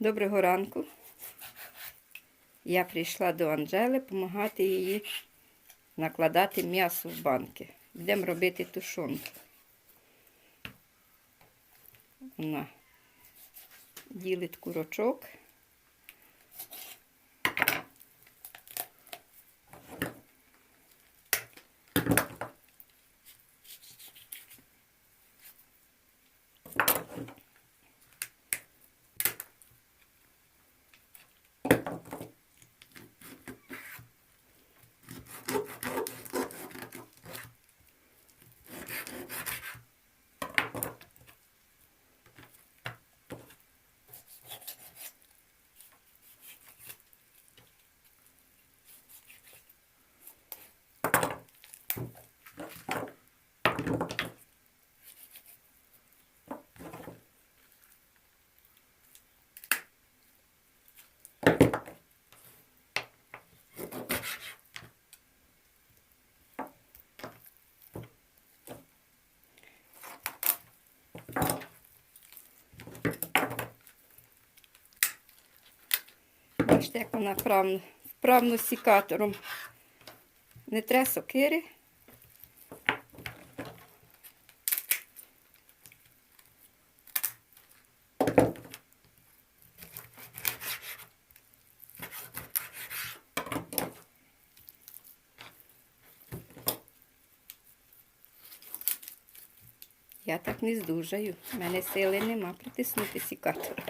Доброго ранку. Я прийшла до Анжели допомагати їй накладати м'ясо в банки. Будемо робити тушонку. Вона ділить курочок. Бачите, як вона вправно, вправно сікатором. Не треба сокири. Я так не здужаю. У мене сили нема притиснути сікатора.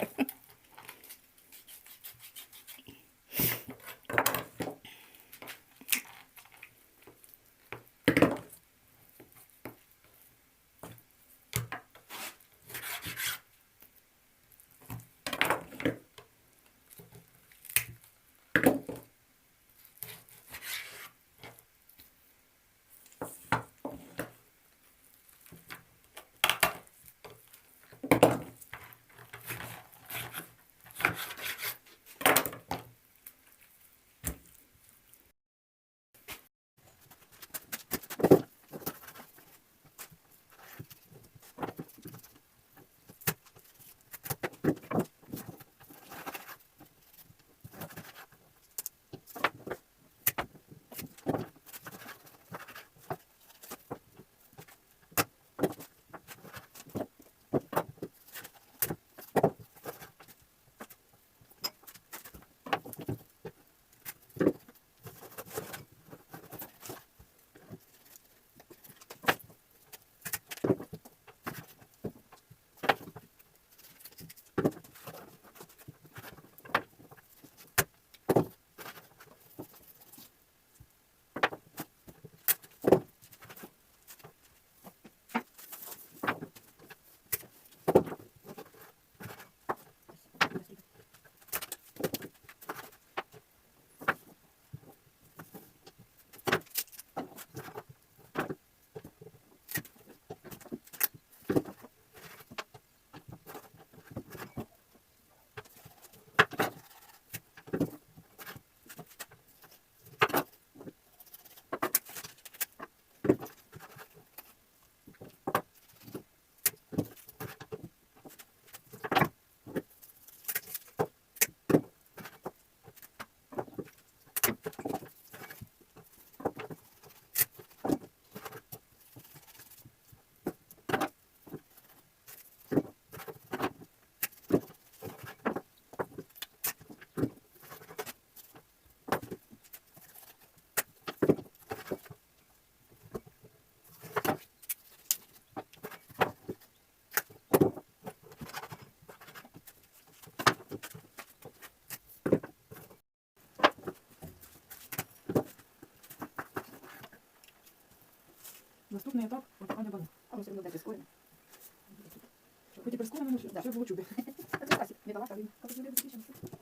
Наступний етап готування банок. А воно все одно буде прискорене. Хоч і прискорене, але що було чути. Не дала, а він. Це нормально так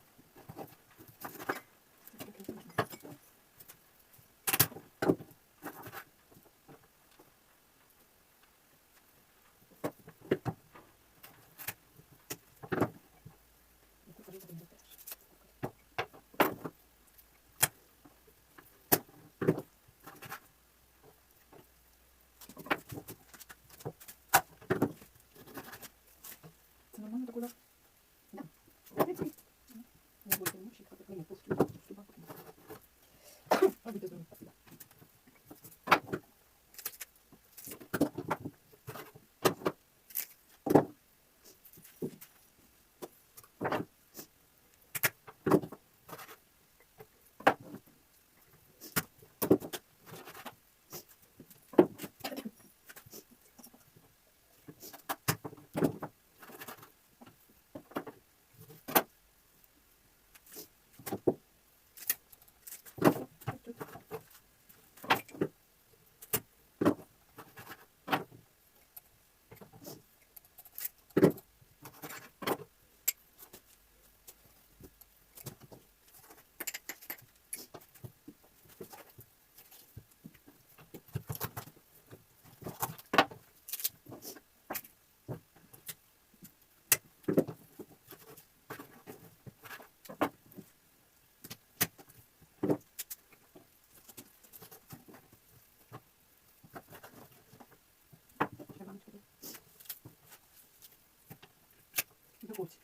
духовці.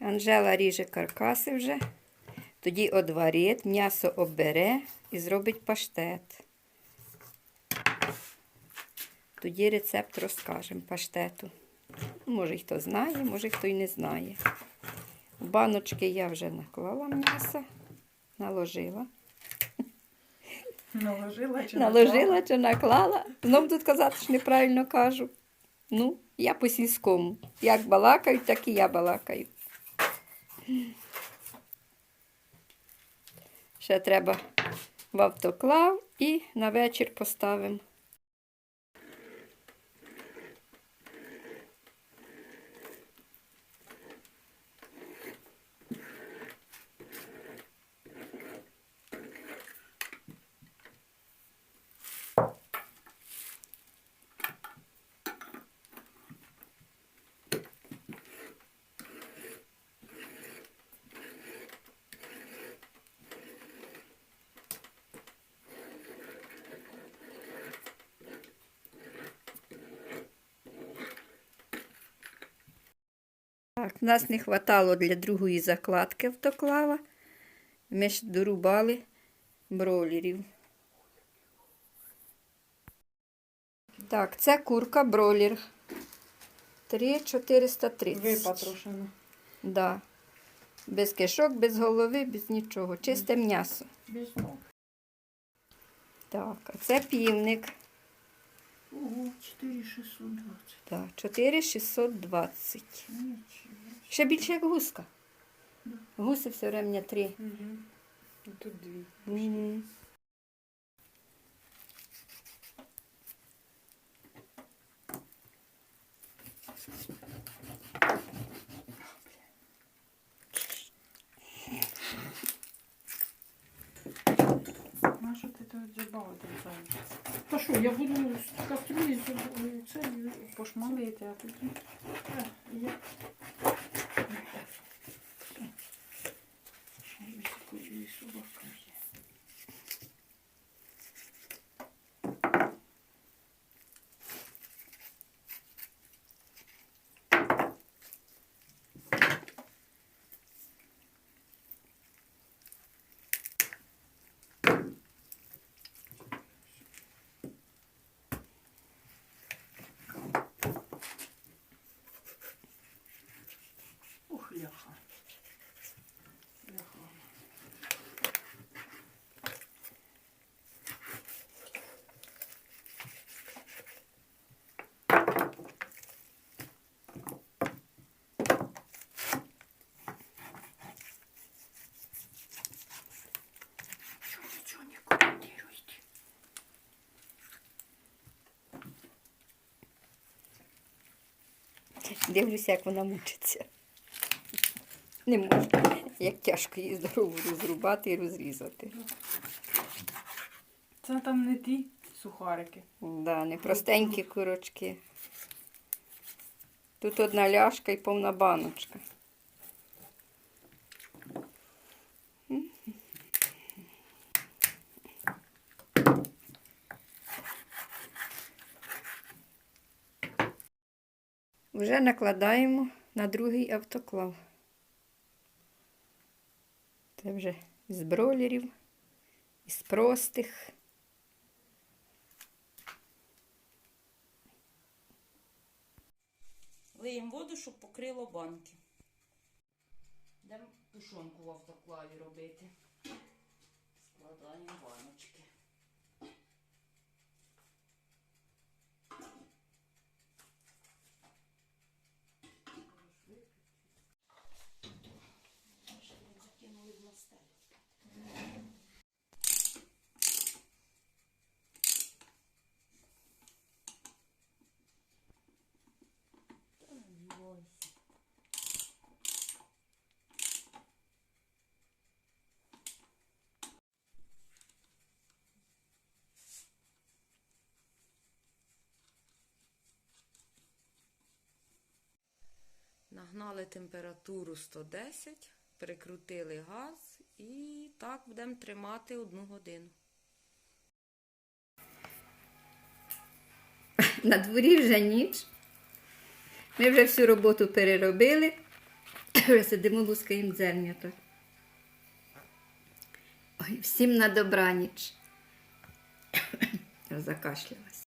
Анжела ріже каркаси вже. Тоді одварить, м'ясо обере і зробить паштет. Тоді рецепт розкажемо паштету. Може, хто знає, може, хто й не знає. В баночки я вже наклала м'ясо, наложила. Наложила чи Наложила чи наклала. Знов тут казати, що неправильно кажу. Ну, я по сільському. Як балакають, так і я балакаю. Ще треба в автоклав і на вечір поставимо. Так, нас не хватало для другої закладки автоклава. Ми ж дорубали бройлерів. Так, це курка бройлер. 3,430. Випатрошена. Да. Без кишок, без голови, без нічого. Чисте м'ясо. Без ног. Так, а це півник. Ого, 4620. Так, 4,620. Нічого. Ще більше як гуска. Гуси все время три. Угу. Тут дві. Мгм. На ти тут забавити отрицаєш? Та що, я буду з кастрюлі це пошмалити, а тоді. Е, Я... Дивлюся, як вона мучиться. Не можу. Як тяжко її здорову розрубати і розрізати. Це там не ті сухарики. Да, не простенькі курочки. Тут одна ляшка і повна баночка. Вже накладаємо на другий автоклав. Це вже з бройлерів, із простих. Лиємо воду, щоб покрило банки. Йдемо тушонку в автоклаві робити. Складаємо баночки. Закинули в настель. Та не бойся. Нагнали температуру 110, прикрутили газ і так будемо тримати одну годину. На дворі вже ніч. Ми вже всю роботу переробили. Вже сидимо, лускаємо зернята. Ой, всім на добраніч. Закашляла.